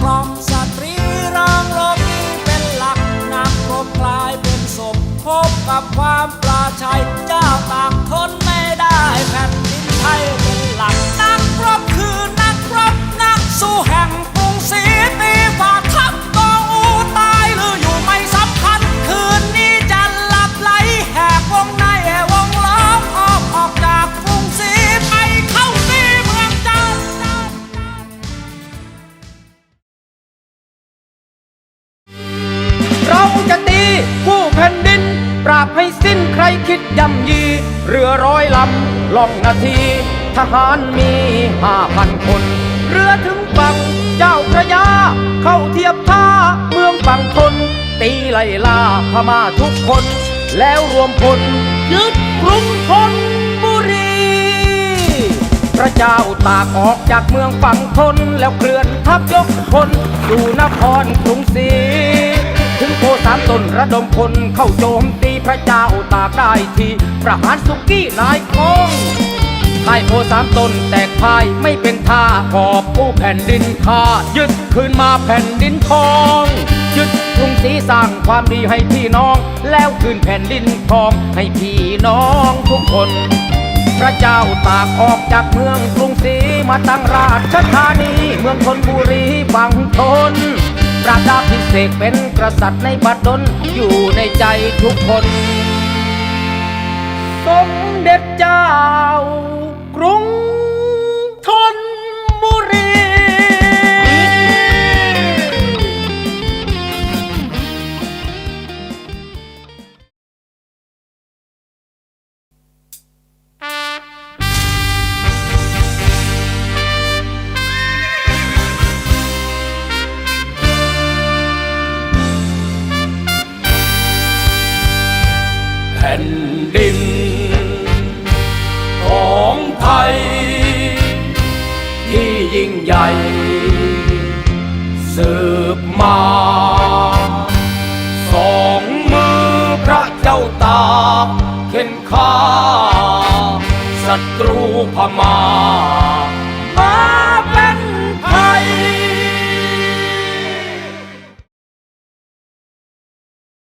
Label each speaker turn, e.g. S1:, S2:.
S1: กลมสตรีร่งโลกนี้เป็นหลักนักรบกลายเป็นศพพบกับความปลาชัยเจ้าตา
S2: ก ราบให้สิ้นใครคิดย่ำยี เรือร้อยลำล่องนาที ทหารมีห้าพันคน เรือถึงฝั่งเจ้าพระยา เข้าเทียบท่าเมืองฝั่งทน ตีไล่ล่าพม่าทุกคน แล้วรวมพลยึดกรุงธนบุรี พระเจ้าตากออกจากเมืองฝั่งทน แล้วเคลื่อนทัพยกพลสู่นครกรุงศรีถึงโพสามตนระดมพลเข้าโจมตี พระเจ้าตากได้ทีประหารสุกี้นายคงค่ายโพสามตนแตกพ่ายไม่เป็นท่ากอบผู้แผ่นดินข้ายึดคืนมาแผ่นดินทอง ยึดกรุงศรีสร้างความดีให้พี่น้อง แล้วคืนแผ่นดินทองให้พี่น้องทุกคน พระเจ้าตากออกจากเมืองกรุงศรีมาตั้งราชธานี เมืองธนบุรีฝั่งทน ประดาพิเศษเป็นกษัตริย์ในบัดดลอยู่ในใจทุกคน สมเด็จเจ้ากรุง
S1: พมามา